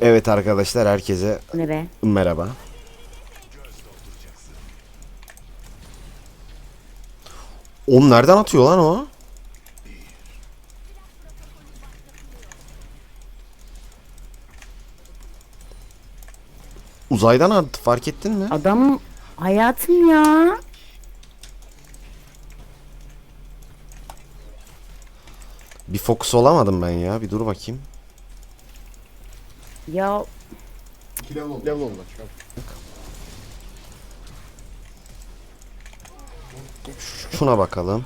Evet arkadaşlar herkese Ne be? merhaba. Oğlum nereden atıyor lan o? Uzaydan attı fark ettin mi? Adam hayatım ya. Bir fokus olamadım ben ya. Bir dur bakayım. Ya Level oldu. Şuna bakalım.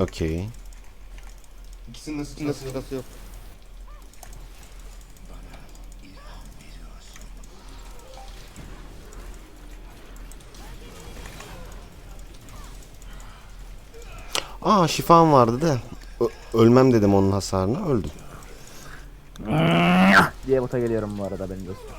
Okey. İkisinin nasıl nasıl sırası yok. Aa şifam vardı da. Ölmem dedim onun hasarına. Öldüm. diye bota geliyorum bu arada benim dostum.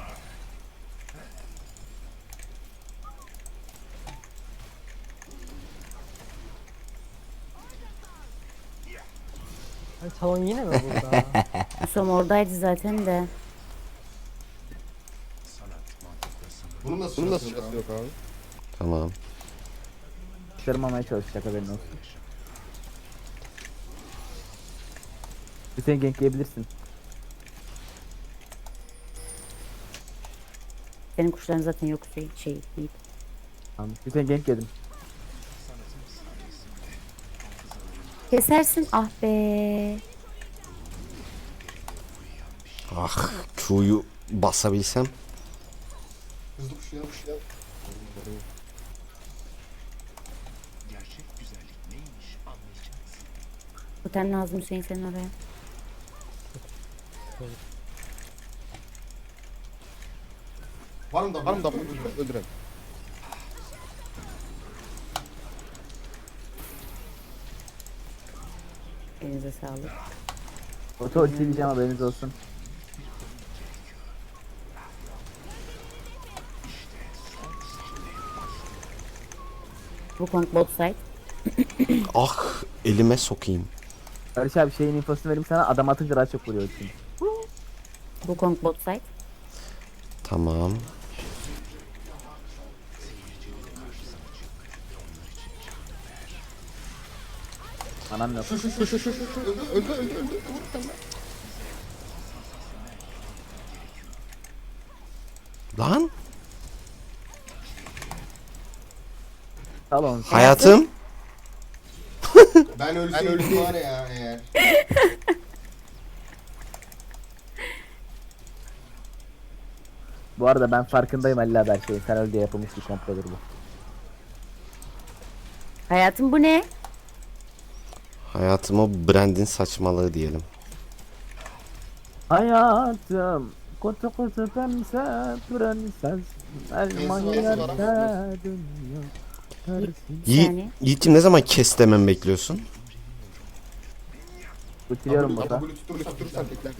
Ay, Talon yine mi burada? Hüsam oradaydı zaten de. Bunun nasıl Bunun nasıl yok abi? Tamam. Kırmamaya çalışacak haberin olsun. Hüseyin gankleyebilirsin. Senin kuşların zaten yok şey, şey değil. Tamam. Hüseyin gank yedim. Kesersin ah be. Ah Q'yu basabilsem. Hızlı kuş ya kuş ya. Totem lazım Hüseyin senin oraya. Var mı da var mı da öldürelim. Elinize sağlık. Bota ultileyeceğim haberiniz olsun. Bu kong bot side. Ah elime sokayım. Barış abi şeyin infosunu vereyim sana adam atınca daha çok vuruyor ultin. Bu kong bot side. Tamam. Anam yok. Öldü öldü öldü öldü. Lan Talon. hayatım. Ben ölsem ölsem var ya eğer. Bu arada ben farkındayım Ali abi her şeyin. Sen öl diye yapılmış bir komplodur bu. Hayatım bu ne? Hayatım o brandin saçmalığı diyelim. Hayatım kutu kutu pemse prenses Almanya'da dünya tersi. Bir Yi. Yiğit'im ne zaman kes demem bekliyorsun? Bitiriyorum burada. W tutur tutursan tekler.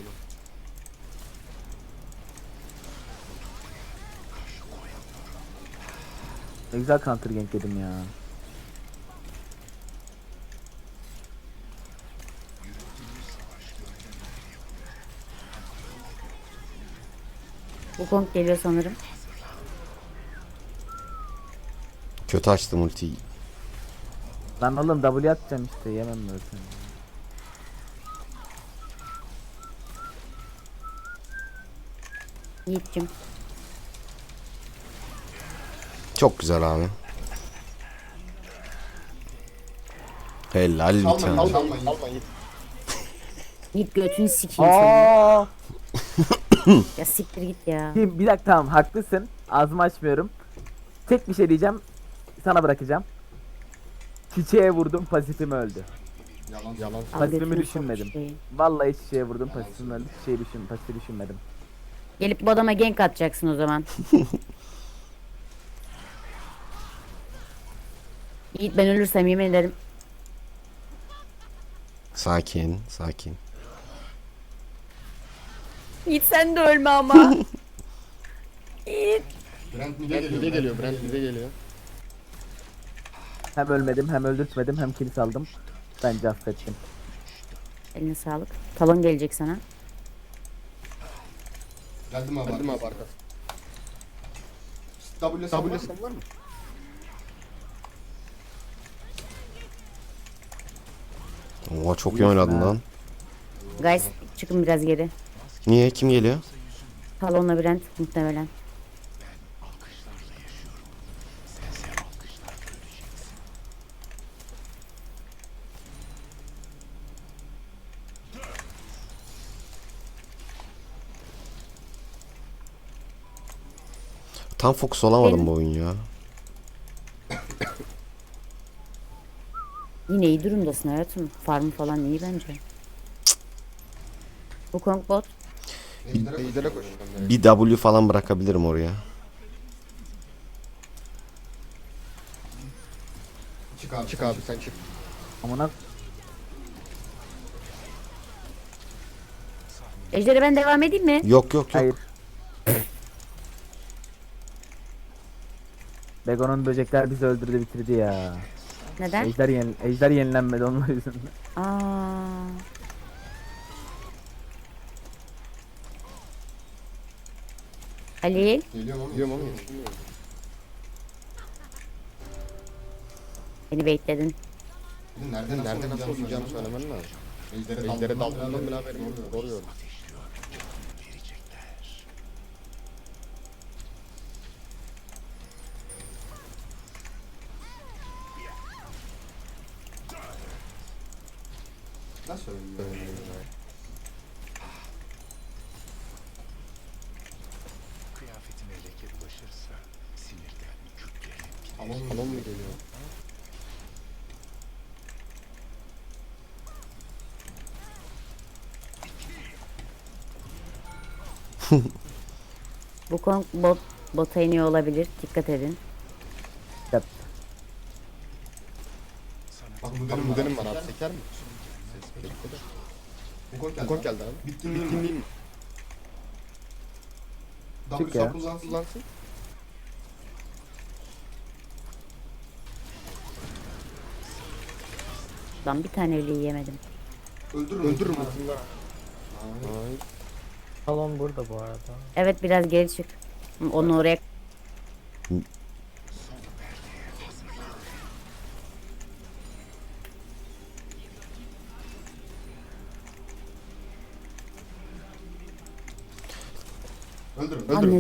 Ne güzel counter gank ya. Bu kong geliyor sanırım. Kötü açtım ultiyi. Lan oğlum W atacağım işte yemem mi seni? Yiğit'cim. Çok güzel abi. Helal bir tane. Yiğit götünü sikeyim seni. Aa! Ya siktir git ya. Bir, bir dakika tamam haklısın. Ağzımı açmıyorum. Tek bir şey diyeceğim. Sana bırakacağım. Çiçeğe vurdum pasifim öldü. Yalan yalan. Al Pasifimi götünü sok düşünmedim. çiçeği. Vallahi çiçeğe vurdum pasifim öldü. Çiçeği düşün, pasifi düşünmedim. Gelip bu adama gank atacaksın o zaman. Yiğit ben ölürsem yemin ederim. Sakin, sakin. Yiğit sen de ölme ama. Yiğit. Brent mid'e geliyor. Mid'e geliyor. Brent mid'e geliyor. Hem ölmedim hem öldürtmedim hem kill aldım. Bence affettim. Eline sağlık. Talon gelecek sana. Geldim abi. Geldim abi arka. W W var mı? Oha çok iyi oynadın lan. Guys çıkın biraz geri. Niye? Kim geliyor? Talon labirent muhtemelen. Tam fokus olamadım Benim- bu oyun ya. Yine iyi durumdasın hayatım. Farm falan iyi bence. Bu Kong bot. Ejdere koş. Bir W falan bırakabilirim oraya. Çık abi. Çık abi sen çık. Amına Ejder'e ben devam edeyim mi? Yok yok yok. hayır. Begon'un böcekler bizi öldürdü bitirdi ya. Neden? Ejder, yeni, ejder yenilenmedi onlar yüzünden. Aa. Halil. Geliyorum ama. Geliyorum ama. Beni bekledin. Nereden, nereden nasıl oynayacağını söylemen lazım. Ejdere daldığından bile haberim yok. Doğru. Hamon, hamon mu geliyor? Bu Kong bot bota iniyor olabilir. Dikkat edin. Yap. Bak bu denim, bu denim var abi. Seker mi? Bu gol geldi abi. Bittin mi? Bittin mi? Çık ya. Uzansın. Uzansın. Lan bir tane bile yiyemedim. Öldürürüm. Öldürürüm. Ay. Salon burada bu arada. Evet biraz geri çık. Onu oraya Öldürürüm. Öldürürüm. anladın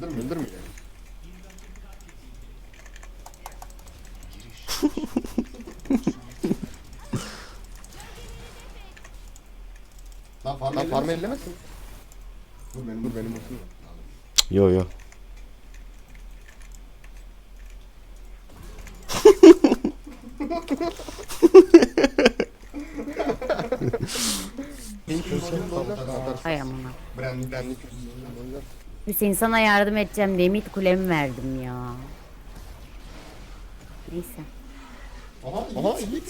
Öldürme. Öldürme. Lan farm, Lan farm ellemesin. Dur benim, dur benim olsun. Yo yo. Hay amına. Hüseyin sana yardım edeceğim diye mid kulemi verdim ya. Neyse. Aha, aha iyi.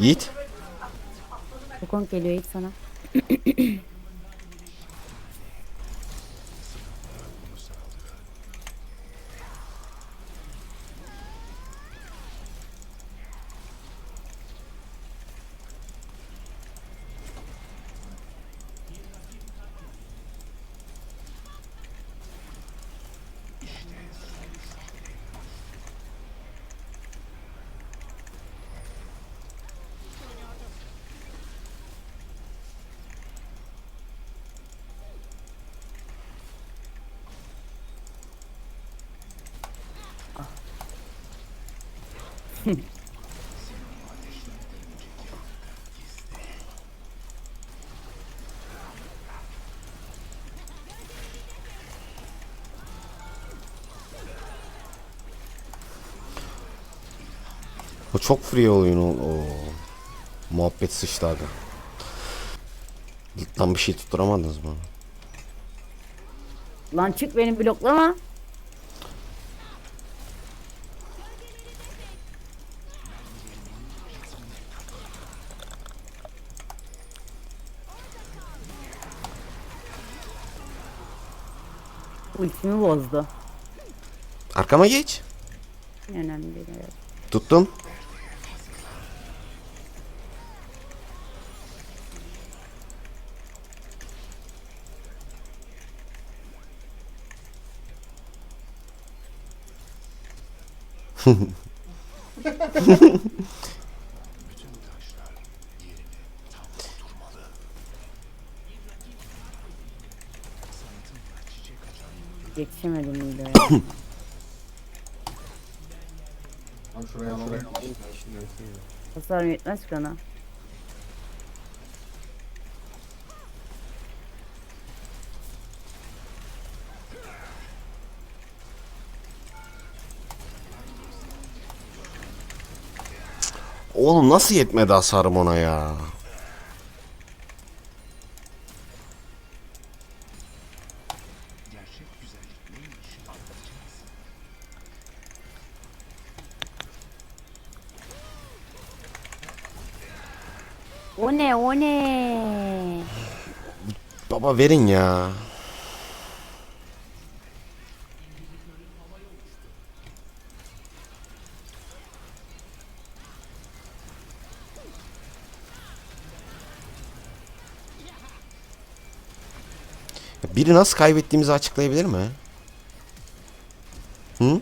Yiğit. Bu Kong geliyor ilk sana. O çok free oyun o. Muhabbet sıçtı abi. Tam bir şey tutturamadınız mı? Lan çık beni bloklama. Ultimi bozdu. Arkama geç. Önemli değil. evet. Tuttum. Yetişemedim videoya. Abi şuraya şuraya. Hasarım yetmez ki ona. Oğlum nasıl yetmedi hasarım ona ya? O ne o ne? Baba verin ya. Biri nasıl kaybettiğimizi açıklayabilir mi? Hı?